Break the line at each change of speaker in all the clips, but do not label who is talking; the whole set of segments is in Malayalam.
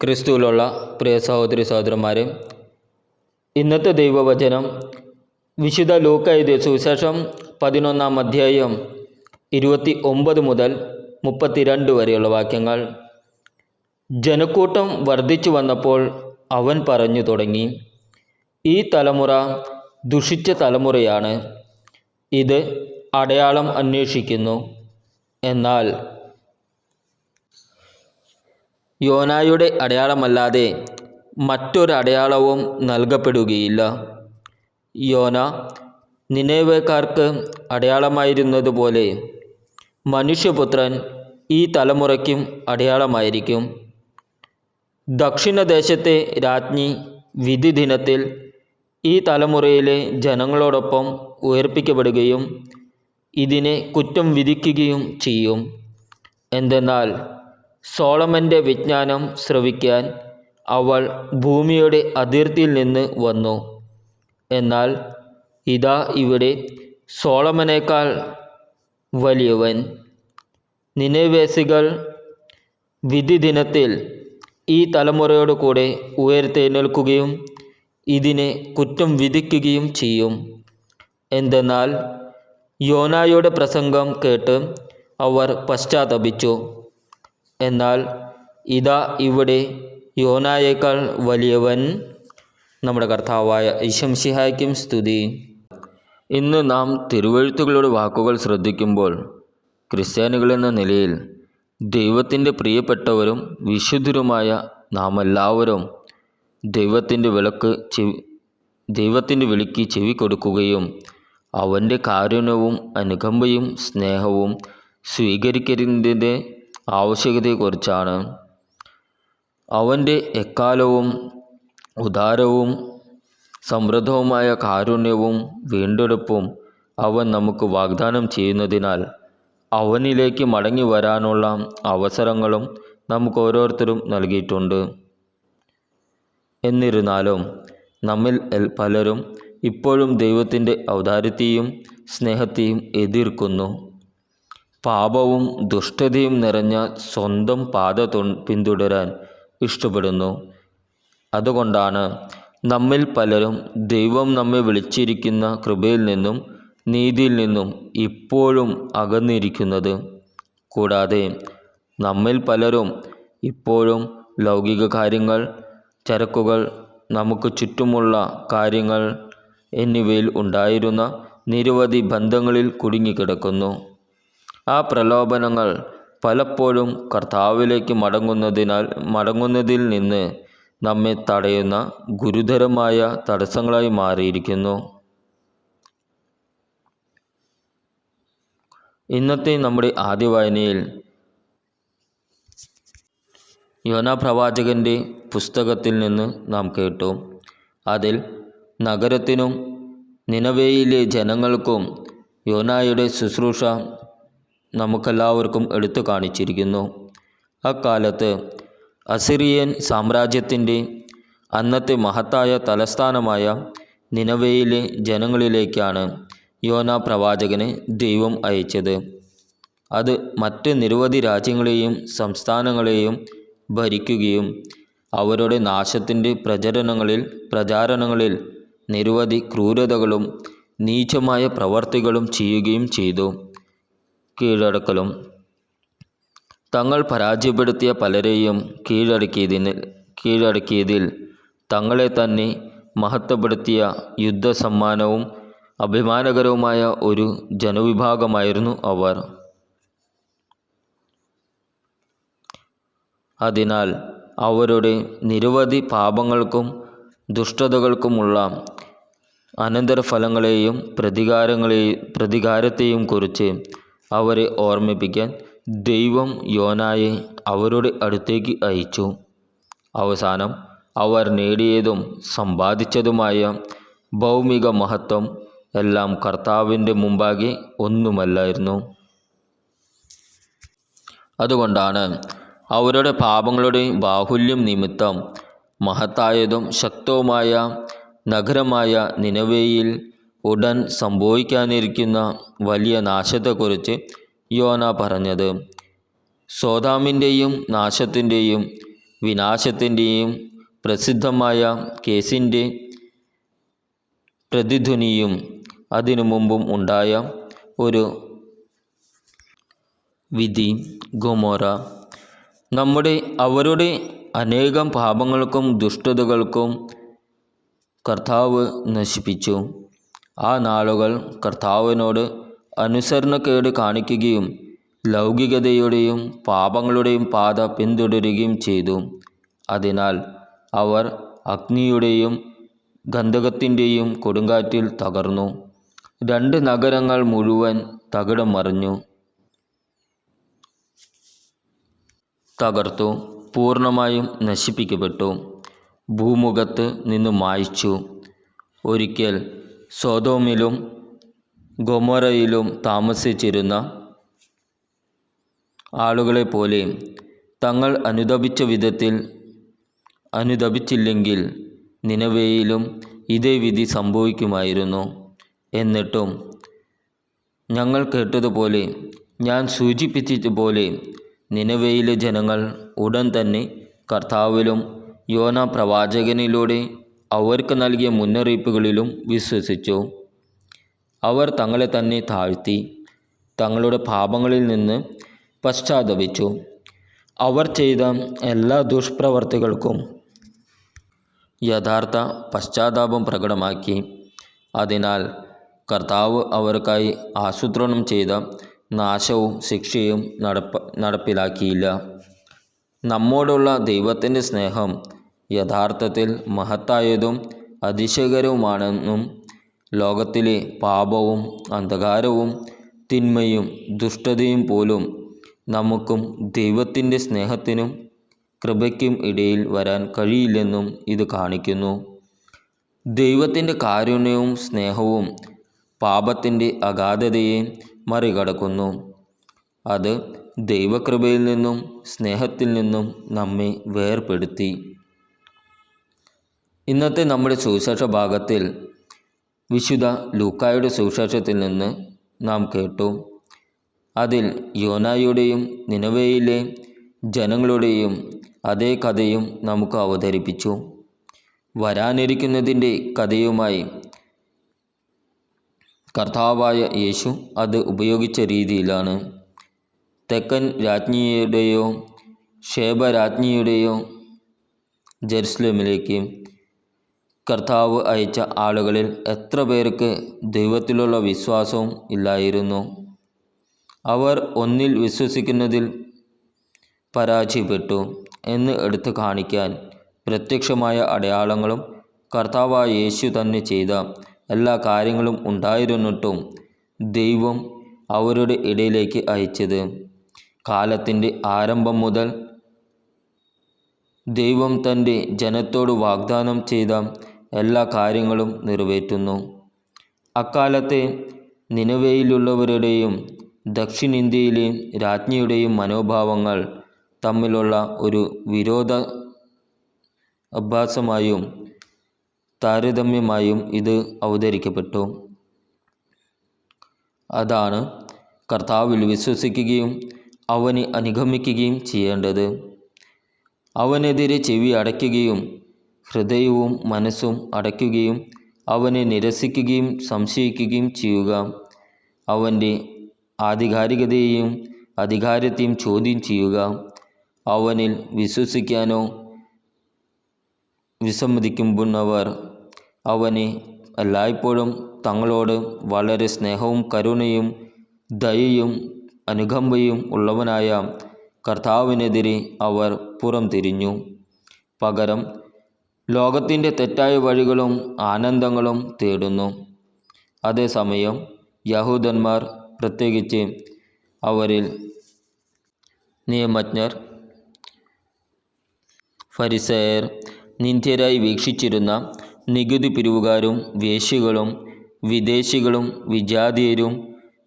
ക്രിസ്തുവിലുള്ള പ്രിയ സഹോദരി സഹോദരന്മാരെ ഇന്നത്തെ ദൈവവചനം വിശുദ്ധ ലൂക്ക എഴുതിയ സുവിശേഷം പതിനൊന്നാം അധ്യായം ഇരുപത്തി ഒമ്പത് മുതൽ മുപ്പത്തിരണ്ട് വരെയുള്ള വാക്യങ്ങൾ. ജനക്കൂട്ടം വർദ്ധിച്ചു വന്നപ്പോൾ അവൻ പറഞ്ഞു തുടങ്ങി ഈ തലമുറ ദുഷിച്ച തലമുറയാണ്. ഇത് അടയാളം അന്വേഷിക്കുന്നു. എന്നാൽ യോനായുടെ അടയാളമല്ലാതെ മറ്റൊരടയാളവും നൽകപ്പെടുകയില്ല. യോന നിനവേക്കാർക്ക് അടയാളമായിരുന്നതുപോലെ മനുഷ്യപുത്രൻ ഈ തലമുറയ്ക്കും അടയാളമായിരിക്കും. ദക്ഷിണദേശത്തെ രാജ്ഞി വിധി ദിനത്തിൽ ഈ തലമുറയിലെ ജനങ്ങളോടൊപ്പം ഉയർപ്പിക്കപ്പെടുകയും ഇതിനെ കുറ്റം വിധിക്കുകയും ചെയ്യും. എന്തെന്നാൽ സോളമന്റെ വിജ്ഞാനം ശ്രവിക്കാൻ അവൾ ഭൂമിയുടെ അതിർത്തിയിൽ നിന്ന് വന്നു. എന്നാൽ ഇതാ ഇവിടെ സോളമനേക്കാൾ വലിയവൻ. നിനവേസികൾ വിധി ദിനത്തിൽ ഈ തലമുറയോട് കൂടെ ഉയർത്തെഴുന്നേൽക്കുകയും ഇതിനെ കുറ്റം വിധിക്കുകയും ചെയ്യും. എന്തെന്നാൽ യോനായുടെ പ്രസംഗം കേട്ട് അവർ പശ്ചാത്തപിച്ചു. എന്നാൽ ഇതാ ഇവിടെ യോനായേക്കാൾ വലിയവൻ നമ്മുടെ കർത്താവായ ഇശംസിഹായ്ക്കും സ്തുതി. ഇന്ന് നാം തിരുവഴുത്തുകളുടെ വാക്കുകൾ ശ്രദ്ധിക്കുമ്പോൾ ക്രിസ്ത്യാനികളെന്ന നിലയിൽ ദൈവത്തിന്റെ പ്രിയപ്പെട്ടവരും വിശുദ്ധരുമായ നാം എല്ലാവരും ദൈവത്തിന്റെ വിളക്ക് ചെവി ദൈവത്തിന്റെ വിളിക്ക് ചെവി കൊടുക്കുകയും അവന്റെ കാരുണ്യവും അനുകമ്പയും സ്നേഹവും സ്വീകരിക്കുന്നതിന്റെ ആവശ്യകതയെക്കുറിച്ചാണ്. അവന്റെ എക്കാലവും ഉദാരവും സമൃദ്ധവുമായ കാരുണ്യവും വീണ്ടെടുപ്പും അവൻ നമുക്ക് വാഗ്ദാനം ചെയ്യുന്നതിനാൽ അവനിലേക്ക് മടങ്ങി വരാനുള്ള അവസരങ്ങളും നമുക്ക് ഓരോരുത്തരും നൽകിയിട്ടുണ്ട്. എന്നിരുന്നാലും നമ്മിൽ പലരും ഇപ്പോഴും ദൈവത്തിന്റെ ഔദാര്യത്തെയും സ്നേഹത്തെയും എതിർക്കുന്നു. പാപവും ദുഷ്ടതയും നിറഞ്ഞ സ്വന്തം പാത പിന്തുടരാൻ ഇഷ്ടപ്പെടുന്നു. അതുകൊണ്ടാണ് നമ്മിൽ പലരും ദൈവം നമ്മെ വിളിച്ചിരിക്കുന്ന കൃപയിൽ നിന്നും നീതിയിൽ നിന്നും ഇപ്പോഴും അകന്നിരിക്കുന്നത്. കൂടാതെ നമ്മിൽ പലരും ഇപ്പോഴും ലൗകിക കാര്യങ്ങൾ ചരക്കുകൾ നമുക്ക് ചുറ്റുമുള്ള കാര്യങ്ങൾ എന്നിവയിൽ ഉണ്ടായിരുന്ന നിരവധി ബന്ധങ്ങളിൽ കുടുങ്ങിക്കിടക്കുന്നു. ആ പ്രലോഭനങ്ങൾ പലപ്പോഴും കർത്താവിലേക്ക് മടങ്ങുന്നതിനാൽ മടങ്ങുന്നതിൽ നിന്ന് നമ്മെ തടയുന്ന ഗുരുതരമായ തടസ്സങ്ങളായി മാറിയിരിക്കുന്നു. ഇന്നത്തെ നമ്മുടെ ആദ്യ വായനയിൽ യോന പ്രവാചകന്റെ പുസ്തകത്തിൽ നിന്ന് നാം കേട്ടു. അതിൽ നഗരത്തിനും നിനവേയിലെ ജനങ്ങൾക്കും യോനായുടെ ശുശ്രൂഷ നമുക്കെല്ലാവർക്കും എടുത്തു കാണിച്ചിരിക്കുന്നു. അക്കാലത്ത് അസിറിയൻ സാമ്രാജ്യത്തിന്റെ അന്നത്തെ മഹത്തായ തലസ്ഥാനമായ നിനവയിലെ ജനങ്ങളിലേക്കാണ് യോന പ്രവാചകനെ ദൈവം അയച്ചത്. അത് മറ്റ് നിരവധി രാജ്യങ്ങളെയും സംസ്ഥാനങ്ങളെയും ഭരിക്കുകയും അവരുടെ നാശത്തിന്റെ പ്രചരണങ്ങളിൽ പ്രചാരണങ്ങളിൽ നിരവധി ക്രൂരതകളും നീചമായ പ്രവർത്തികളും ചെയ്യുകയും ചെയ്തു. കീഴടക്കലും. തങ്ങൾ പരാജയപ്പെടുത്തിയ പലരെയും കീഴടക്കിയതിന് കീഴടക്കിയതിൽ തങ്ങളെ തന്നെ മഹത്വപ്പെടുത്തിയ യുദ്ധസമ്മാനവും അഭിമാനകരവുമായ ഒരു ജനവിഭാഗമായിരുന്നു അവർ. അതിനാൽ അവരുടെ നിരവധി പാപങ്ങൾക്കും ദുഷ്ടതകൾക്കുമുള്ള അനന്തരഫലങ്ങളെയും പ്രതികാരങ്ങളെയും പ്രതികാരത്തെയും കുറിച്ച് അവരെ ഓർമ്മിപ്പിക്കാൻ ദൈവം യോനായെ അവരുടെ അടുത്തേക്ക് അയച്ചു. അവസാനം അവർ നേടിയതും സമ്പാദിച്ചതുമായ ഭൗമിക മഹത്വം എല്ലാം കർത്താവിന്റെ മുമ്പാകെ ഒന്നുമല്ലായിരുന്നു. അതുകൊണ്ടാണ് അവരുടെ പാപങ്ങളുടെ ബാഹുല്യം നിമിത്തം മഹത്തായതും ശക്തവുമായ നഗരമായ നിനവേയിൽ ഉടൻ സംഭവിക്കാനിരിക്കുന്ന വലിയ നാശത്തെക്കുറിച്ച് യോന പറഞ്ഞത്. സോതാമിന്റെയും നാശത്തിന്റെയും വിനാശത്തിന്റെയും പ്രസിദ്ധമായ കേസിന്റെ പ്രതിധ്വനിയും അതിനു മുമ്പും ഉണ്ടായ ഒരു വിധി ഗൊമോറ. നമ്മുടെ അവരുടെ അനേകം പാപങ്ങൾക്കും ദുഷ്ടതകൾക്കും കർത്താവ് നശിപ്പിച്ചു. ആ നാളുകൾ കർത്താവിനോട് അനുസരണക്കേട് കാണിക്കുകയും ലൗകികതയുടെയും പാപങ്ങളുടെയും പാത പിന്തുടരുകയും ചെയ്തു. അതിനാൽ അവർ അഗ്നിയുടെയും ഗന്ധകത്തിന്റെയും കൊടുങ്കാറ്റിൽ തകർന്നു. രണ്ട് നഗരങ്ങൾ മുഴുവൻ തകിടം മറിഞ്ഞു. തകർത്തു. പൂർണമായും നശിപ്പിക്കപ്പെട്ടു. ഭൂമുഖത്ത് നിന്ന് മായ്ച്ചു. ഒരിക്കൽ സോതോമിലും ഗൊമോറയിലും താമസിച്ചിരുന്ന ആളുകളെ പോലെ തങ്ങൾ അനുദപിച്ച വിധത്തിൽ അനുദപിച്ചില്ലെങ്കിൽ നിനവേയിലും ഇതേ വിധി സംഭവിക്കുമായിരുന്നു. എന്നിട്ടും ഞങ്ങൾ കേട്ടതുപോലെ ഞാൻ സൂചിപ്പിച്ചതുപോലെ നിലവേയിലെ ജനങ്ങൾ ഉടൻ തന്നെ കർത്താവിലും യോന പ്രവാചകനിലൂടെ അവർക്ക് നൽകിയ മുന്നറിയിപ്പുകളിലും വിശ്വസിച്ചു. അവർ തങ്ങളെ തന്നെ താഴ്ത്തി തങ്ങളുടെ പാപങ്ങളിൽ നിന്ന് പശ്ചാത്തപിച്ചു. അവർ ചെയ്ത എല്ലാ ദുഷ്പ്രവർത്തികൾക്കും യഥാർത്ഥ പശ്ചാത്താപം പ്രകടമാക്കി. അതിനാൽ കർത്താവ് അവർക്കായി ആസൂത്രണം ചെയ്ത നാശവും ശിക്ഷയും നടപ്പ നടപ്പിലാക്കിയില്ല. നമ്മോടുള്ള ദൈവത്തിന്റെ സ്നേഹം യഥാർത്ഥത്തിൽ മഹത്തായതും അതിശയകരവുമാണെന്നും ലോകത്തിലെ പാപവും അന്ധകാരവും തിന്മയും ദുഷ്ടതയും പോലും നമുക്കും ദൈവത്തിന്റെ സ്നേഹത്തിനും കൃപയ്ക്കും ഇടയിൽ വരാൻ കഴിയില്ലെന്നും ഇത് കാണിക്കുന്നു. ദൈവത്തിന്റെ കാരുണ്യവും സ്നേഹവും പാപത്തിന്റെ അഗാധതയെ മറികടക്കുന്നു. അത് ദൈവകൃപയിൽ നിന്നും സ്നേഹത്തിൽ നിന്നും നമ്മെ വേർപെടുത്തി ഇന്നത്തെ നമ്മുടെ സുവിശേഷ ഭാഗത്തിൽ വിശുദ്ധ ലൂക്കായുടെ സുവിശേഷത്തിൽ നിന്ന് നാം കേട്ടു. അതിൽ യോനായുടെയും നിനവയിലെ ജനങ്ങളുടെയും അതേ കഥയും നമുക്ക് അവതരിപ്പിച്ചു. വരാനിരിക്കുന്നതിന്റെ കഥയുമായി കർത്താവായ യേശു അത് ഉപയോഗിച്ച രീതിയിലാണ്. തെക്കൻ രാജ്ഞിയുടെയോ ഷേബരാജ്ഞിയുടെയോ ജെറുസലേമിലേക്ക് കർത്താവ് അയച്ച ആളുകളിൽ എത്ര പേർക്ക് ദൈവത്തിലുള്ള വിശ്വാസവും ഇല്ലായിരുന്നു. അവർ ഒന്നിൽ വിശ്വസിക്കുന്നതിൽ പരാജയപ്പെട്ടു എന്ന് എടുത്തു കാണിക്കാൻ പ്രത്യക്ഷമായ അടയാളങ്ങളും കർത്താവായ യേശു തന്നെ ചെയ്ത എല്ലാ കാര്യങ്ങളും ഉണ്ടായിരുന്നിട്ടും ദൈവം അവരുടെ ഇടയിലേക്ക് അയച്ചത്. കാലത്തിന്റെ ആരംഭം മുതൽ ദൈവം തന്റെ ജനത്തോട് വാഗ്ദാനം ചെയ്ത എല്ലാ കാര്യങ്ങളും നിറവേറ്റുന്നു. അക്കാലത്തെ നിലവയിലുള്ളവരുടെയും ദക്ഷിണേന്ത്യയിലെ രാജ്ഞിയുടെയും മനോഭാവങ്ങൾ തമ്മിലുള്ള ഒരു വിരോധ അഭ്യാസമായും താരതമ്യമായും ഇത് അവതരിക്കപ്പെട്ടു. അതാണ് കർത്താവിൽ വിശ്വസിക്കുകയും അവനെ അനുഗമിക്കുകയും ചെയ്യേണ്ടത്. അവനെതിരെ ചെവി അടയ്ക്കുകയും ഹൃദയവും മനസ്സും അടയ്ക്കുകയും അവനെ നിരസിക്കുകയും സംശയിക്കുകയും ചെയ്യുക. അവന്റെ ആധികാരികതയെയും അധികാരത്തെയും ചോദ്യം ചെയ്യുക. അവനിൽ വിശ്വസിക്കാനോ വിസമ്മതിക്കുമ്പോൾ അവനെ എല്ലായ്പ്പോഴും തങ്ങളോട് വളരെ സ്നേഹവും കരുണയും ദയയും അനുകമ്പയും ഉള്ളവനായ കർത്താവിനെതിരെ അവർ പുറം തിരിഞ്ഞു പകരം ലോകത്തിന്റെ തെറ്റായ വഴികളും ആനന്ദങ്ങളും തേടുന്നു. അതേസമയം യഹൂദന്മാർ പ്രത്യേകിച്ച് അവരിൽ നിയമജ്ഞർ ഫരിസയർ നിന്ദ്യരായി വീക്ഷിച്ചിരുന്ന നികുതി പിരിവുകാരും വേശികളും വിദേശികളും വിജാതീയരും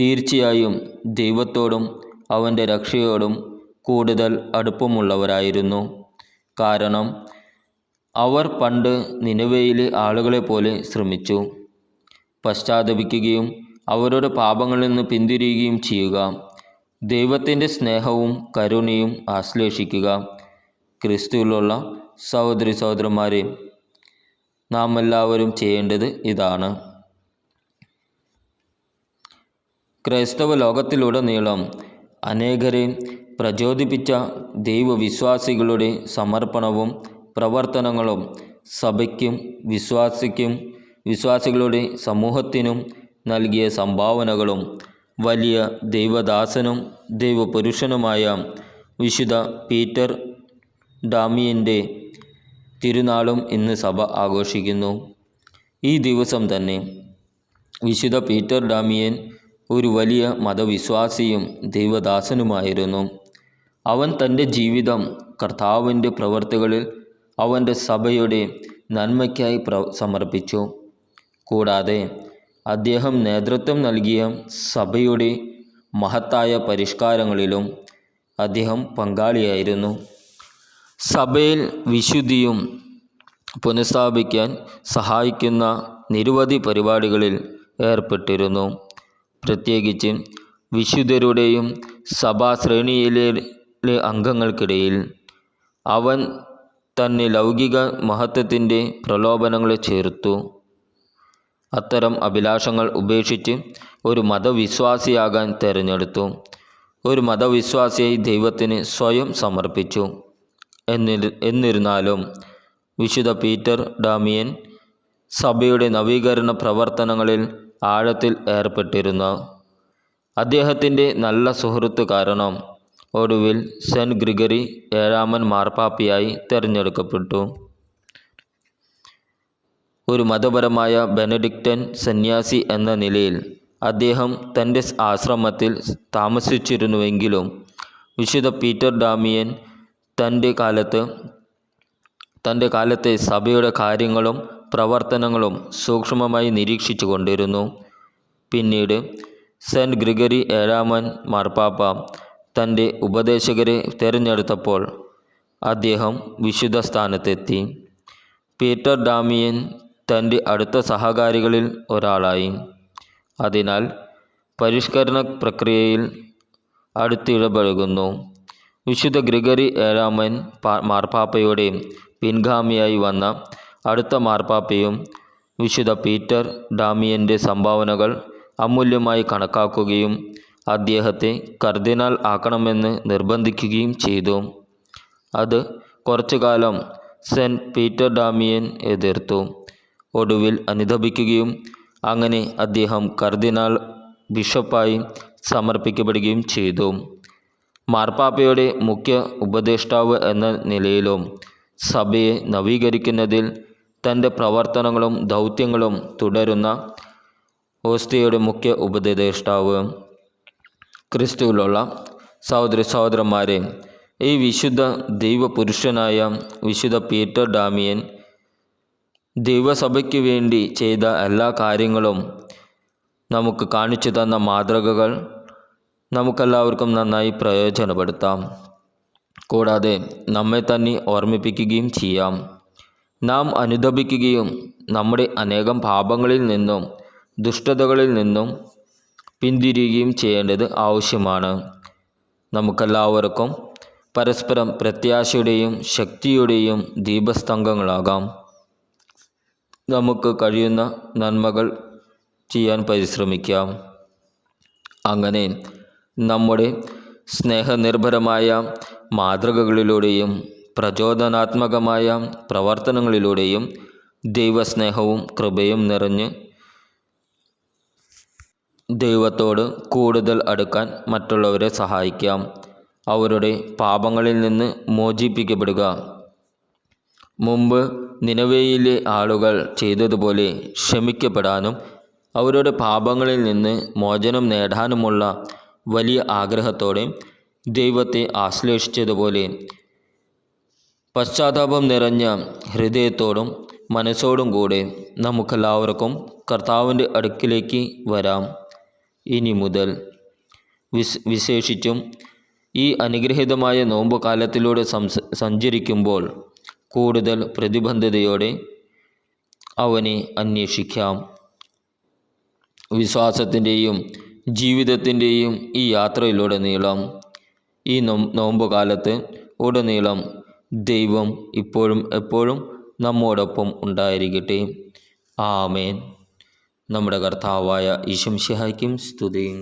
തീർച്ചയായും ദൈവത്തോടും അവന്റെ രക്ഷയോടും കൂടുതൽ അടുപ്പമുള്ളവരായിരുന്നു. കാരണം അവർ പണ്ട് നിലവയിലെ ആളുകളെ പോലെ ശ്രമിച്ചു. പശ്ചാത്തപിക്കുകയും അവരുടെ പാപങ്ങളിൽ നിന്ന് പിന്തിരിയുകയും ചെയ്യുക. ദൈവത്തിന്റെ സ്നേഹവും കരുണയും ആശ്ലേഷിക്കുക. ക്രിസ്തുവിലുള്ള സഹോദരി സഹോദരന്മാരെ നാം എല്ലാവരും ചെയ്യേണ്ടത് ഇതാണ്. ക്രൈസ്തവ ലോകത്തിലുടനീളം അനേകരെ പ്രചോദിപ്പിച്ച ദൈവവിശ്വാസികളുടെ സമർപ്പണവും പ്രവർത്തനങ്ങളും സഭയ്ക്കും വിശ്വാസിക്കും വിശ്വാസികളുടെ സമൂഹത്തിനും നൽകിയ സംഭാവനകളും വലിയ ദൈവദാസനും ദൈവപുരുഷനുമായ വിശുദ്ധ പീറ്റർ ഡാമിയന്റെ തിരുനാളും ഇന്ന് സഭ ആഘോഷിക്കുന്നു. ഈ ദിവസം തന്നെ വിശുദ്ധ പീറ്റർ ഡാമിയൻ ഒരു വലിയ മതവിശ്വാസിയും ദൈവദാസനുമായിരുന്നു. അവൻ തന്റെ ജീവിതം കർത്താവിന്റെ പ്രവർത്തികളിൽ അവന്റെ സഭയുടെ നന്മയ്ക്കായി പ്ര സമർപ്പിച്ചു. കൂടാതെ അദ്ദേഹം നേതൃത്വം നൽകിയ സഭയുടെ മഹത്തായ പരിഷ്കാരങ്ങളിലും അദ്ദേഹം പങ്കാളിയായിരുന്നു. സഭയിൽ വിശുദ്ധിയും പുനഃസ്ഥാപിക്കാൻ സഹായിക്കുന്ന നിരവധി പരിപാടികളിൽ ഏർപ്പെട്ടിരുന്നു. പ്രത്യേകിച്ച് വിശുദ്ധരുടെയും സഭാശ്രേണിയിലെ അംഗങ്ങൾക്കിടയിൽ അവൻ തന്നെ ലൗകിക മഹത്വത്തിന്റെ പ്രലോഭനങ്ങളെ ചേർത്തു. അത്തരം അഭിലാഷങ്ങൾ ഉപേക്ഷിച്ച് ഒരു മതവിശ്വാസിയാകാൻ തിരഞ്ഞെടുത്തു. ഒരു മതവിശ്വാസിയായി ദൈവത്തിന് സ്വയം സമർപ്പിച്ചു. എന്നിരു എന്നിരുന്നാലും വിശുദ്ധ പീറ്റർ ഡാമിയൻ സഭയുടെ നവീകരണ പ്രവർത്തനങ്ങളിൽ ആഴത്തിൽ ഏർപ്പെട്ടിരുന്നു. അദ്ദേഹത്തിന്റെ നല്ല സുഹൃത്ത് കാരണം ഒടുവിൽ സെന്റ് ഗ്രിഗറി ഏഴാമൻ മാർപ്പാപ്പിയായി തിരഞ്ഞെടുക്കപ്പെട്ടു. ഒരു മതപരമായ ബെനഡിക്റ്റൻ സന്യാസി എന്ന നിലയിൽ അദ്ദേഹം തന്റെ ആശ്രമത്തിൽ താമസിച്ചിരുന്നുവെങ്കിലും വിശുദ്ധ പീറ്റർ ഡാമിയൻ തന്റെ കാലത്ത് തന്റെ കാലത്തെ സഭയുടെ കാര്യങ്ങളും പ്രവർത്തനങ്ങളും സൂക്ഷ്മമായി നിരീക്ഷിച്ചു കൊണ്ടിരുന്നു. പിന്നീട് സെന്റ് ഗ്രിഗറി ഏഴാമൻ മാർപ്പാപ്പ തന്റെ ഉപദേശകരെ തിരഞ്ഞെടുത്തപ്പോൾ അദ്ദേഹം വിശുദ്ധ സ്ഥാനത്തെത്തി പീറ്റർ ഡാമിയൻ തന്റെ അടുത്ത സഹകാരികളിൽ ഒരാളായി. അതിനാൽ പരിഷ്കരണ പ്രക്രിയയിൽ അടുത്തിടപഴകുന്നു. വിശുദ്ധ ഗ്രിഗറി ഏഴാമൻ മാർപ്പാപ്പയുടെ പിൻഗാമിയായി വന്ന അടുത്ത മാർപ്പാപ്പയും വിശുദ്ധ പീറ്റർ ഡാമിയന്റെ സംഭാവനകൾ അമൂല്യമായി കണക്കാക്കുകയും അദ്ദേഹത്തെ കർദിനാൾ ആക്കണമെന്ന് നിർബന്ധിക്കുകയും ചെയ്തു. അത് കുറച്ചു കാലം സെന്റ് പീറ്റർ ഡാമിയൻ എതിർത്തു. ഒടുവിൽ അനുദപിക്കുകയും അങ്ങനെ അദ്ദേഹം കർദിനാൾ ബിഷപ്പായി സമർപ്പിക്കപ്പെടുകയും ചെയ്തു. മാർപ്പാപ്പയുടെ മുഖ്യ ഉപദേഷ്ടാവ് എന്ന നിലയിലും സഭയെ നവീകരിക്കുന്നതിൽ തന്റെ പ്രവർത്തനങ്ങളും ദൗത്യങ്ങളും തുടരുന്ന ഓസ്തിയുടെ മുഖ്യ ഉപദേഷ്ടാവ് ക്രിസ്തുവിലുള്ള സഹോദരി സഹോദരന്മാരെ ഈ വിശുദ്ധ ദൈവപുരുഷനായ വിശുദ്ധ പീറ്റർ ഡാമിയൻ ദൈവസഭയ്ക്ക് വേണ്ടി ചെയ്ത എല്ലാ കാര്യങ്ങളും നമുക്ക് കാണിച്ചു തന്ന മാതൃകകൾ നമുക്കെല്ലാവർക്കും നന്നായി പ്രയോജനപ്പെടുത്താം. കൂടാതെ നമ്മെ തന്നെ ഓർമ്മിപ്പിക്കുകയും ചെയ്യാം. നാം അനുദപിക്കുകയും നമ്മുടെ അനേകം പാപങ്ങളിൽ നിന്നും ദുഷ്ടതകളിൽ നിന്നും പിന്തിരിയുകയും ചെയ്യേണ്ടത് ആവശ്യമാണ്. നമുക്കെല്ലാവർക്കും പരസ്പരം പ്രത്യാശയുടെയും ശക്തിയുടെയും ദീപസ്തംഭങ്ങളാകാം. നമുക്ക് കഴിയുന്ന നന്മകൾ ചെയ്യാൻ പരിശ്രമിക്കാം. അങ്ങനെ നമ്മുടെ സ്നേഹനിർഭരമായ മാതൃകകളിലൂടെയും പ്രചോദനാത്മകമായ പ്രവർത്തനങ്ങളിലൂടെയും ദൈവസ്നേഹവും കൃപയും നിറഞ്ഞ് ദൈവത്തോട് കൂടുതൽ അടുക്കാൻ മറ്റുള്ളവരെ സഹായിക്കാം. അവരുടെ പാപങ്ങളിൽ നിന്ന് മോചിപ്പിക്കപ്പെടുക. മുമ്പ് നിലവയിലെ ആളുകൾ ചെയ്തതുപോലെ ക്ഷമിക്കപ്പെടാനും അവരുടെ പാപങ്ങളിൽ നിന്ന് മോചനം നേടാനുമുള്ള വലിയ ആഗ്രഹത്തോടെ ദൈവത്തെ ആശ്ലേഷിച്ചതുപോലെ പശ്ചാത്താപം നിറഞ്ഞ ഹൃദയത്തോടും മനസ്സോടും കൂടെ നമുക്കെല്ലാവർക്കും കർത്താവിന്റെ അടുക്കിലേക്ക് വരാം. ഇനി മുതൽ വിശേഷിച്ചും ഈ അനുഗ്രഹീതമായ നോമ്പ് കാലത്തിലൂടെ സംസ സഞ്ചരിക്കുമ്പോൾ കൂടുതൽ പ്രതിബന്ധതയോടെ അവനെ അന്വേഷിക്കാം. വിശ്വാസത്തിന്റെയും ജീവിതത്തിന്റെയും ഈ യാത്രയിലൂടെ നീളം ഈ നോ നോമ്പ് കാലത്ത് ഉടനീളം ദൈവം ഇപ്പോഴും എപ്പോഴും നമ്മോടൊപ്പം ഉണ്ടായിരിക്കട്ടെ. ആമേൻ. നമ്മുടെ കർത്താവായ ഈശംഷിഹായ്ക്കും സ്തുതിയും